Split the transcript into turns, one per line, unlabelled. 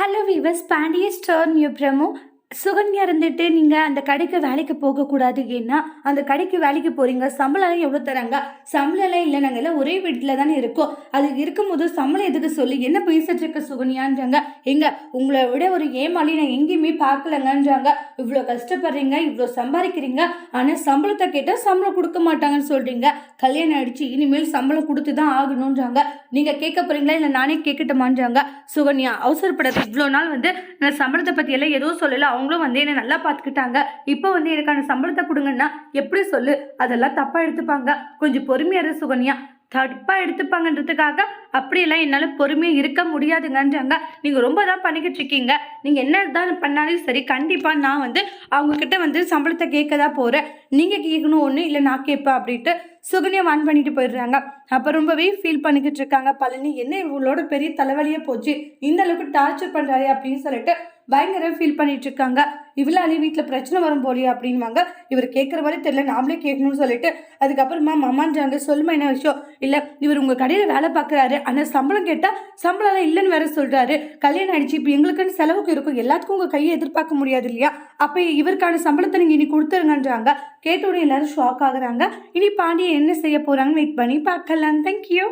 Hello వివస్ పాండియస్ store new promo Sukanya இருந்துட்டு நீங்கள் அந்த கடைக்கு வேலைக்கு போகக்கூடாது. ஏன்னா அந்த கடைக்கு வேலைக்கு போகிறீங்க சம்பளம் எவ்வளோ தராங்க? சம்பளம் இல்லை நாங்கள் எல்லாம் ஒரே வீட்டில் தானே இருக்கோம். அது இருக்கும்போது சம்பளம் எதுக்கு சொல்லி என்ன பேசிட்டு இருக்க சுகன்யான்றாங்க? எங்க உங்களை விட ஒரு ஏமாளி நான் எங்கேயுமே பார்க்கலங்கன்றாங்க. இவ்வளோ கஷ்டப்படுறீங்க இவ்வளோ சம்பாதிக்கிறீங்க. ஆனால் சம்பளத்தை கேட்டால் சம்பளம் கொடுக்க மாட்டாங்கன்னு சொல்கிறீங்க கல்யாணம் ஆயிடுச்சு இனிமேல் சம்பளம் கொடுத்து தான் ஆகணுன்றாங்க நீங்கள் கேட்க போகிறீங்களா இல்லை நானே கேட்கட்டுமான்றாங்க? சுகன்யா அவசரப்படாது. இவ்வளோ நாள் வந்து நான் சம்பளத்தை பற்றியெல்லாம் எதுவும் சொல்லலை. அவங்களும் வந்து என்னை நல்லா பார்த்துக்கிட்டாங்க. இப்போ வந்து எனக்கான சம்பளத்தை கொடுங்கன்னா எப்படி சொல்லு? அதெல்லாம் தப்பாக எடுத்துப்பாங்க. கொஞ்சம் பொறுமையாக இரு சுகன்யா. தப்பாக எடுத்துப்பாங்கன்றதுக்காக அப்படியெல்லாம் என்னால் பொறுமையாக இருக்க முடியாதுங்கன்றாங்க. நீங்கள் ரொம்ப தான் பண்ணிக்கிட்டு இருக்கீங்க. நீங்கள் என்ன தான் பண்ணாலும் சரி கண்டிப்பாக நான் வந்து அவங்கக்கிட்ட வந்து சம்பளத்தை கேட்க தான் போகிறேன் நீங்கள் கேட்கணும் ஒன்று இல்லை நான் கேட்பேன் அப்படின்ட்டு சுகன்யா வான் பண்ணிட்டு போயிடுறாங்க. அப்போ ரொம்பவே ஃபீல் பண்ணிக்கிட்டு இருக்காங்க. பழனி என்ன இவங்களோட பெரிய தலைவலியே போச்சு? இந்த அளவுக்கு டார்ச்சர் பண்ணுறாரு அப்படின்னு சொல்லிட்டு பயங்கர ஃபீல் பண்ணிட்டு இருக்காங்க. இவளாலே வீட்டில் பிரச்சனை வரும் போலியா அப்படின்வாங்க இவர் கேட்குற மாதிரி தெரியல. நாமளே கேட்கணும்னு சொல்லிட்டு அதுக்கப்புறமா மாமான்றாங்க. சொல்லுமா என்ன விஷயம்? இல்லை இவர் உங்கள் கடையில் வேலை பார்க்குறாரு ஆனால் சம்பளம் கேட்டால் சம்பளம்லாம் இல்லைன்னு வேற சொல்கிறாரு கல்யாணம் ஆயிடுச்சு. இப்போ எங்களுக்குன்னு செலவுக்கு இருக்கும். எல்லாத்துக்கும் உங்கள் கையை எதிர்பார்க்க முடியாது இல்லையா? அப்போ இவருக்கான சம்பளத்தை நீங்கள் இனி கொடுத்துருங்கன்றாங்க. கேட்டோடனே எல்லாரும் ஷாக் ஆகுறாங்க. இனி பாண்டியன் என்ன செய்ய போகிறாங்கன்னு வெயிட் பண்ணி பார்க்கலாம். தேங்க்யூ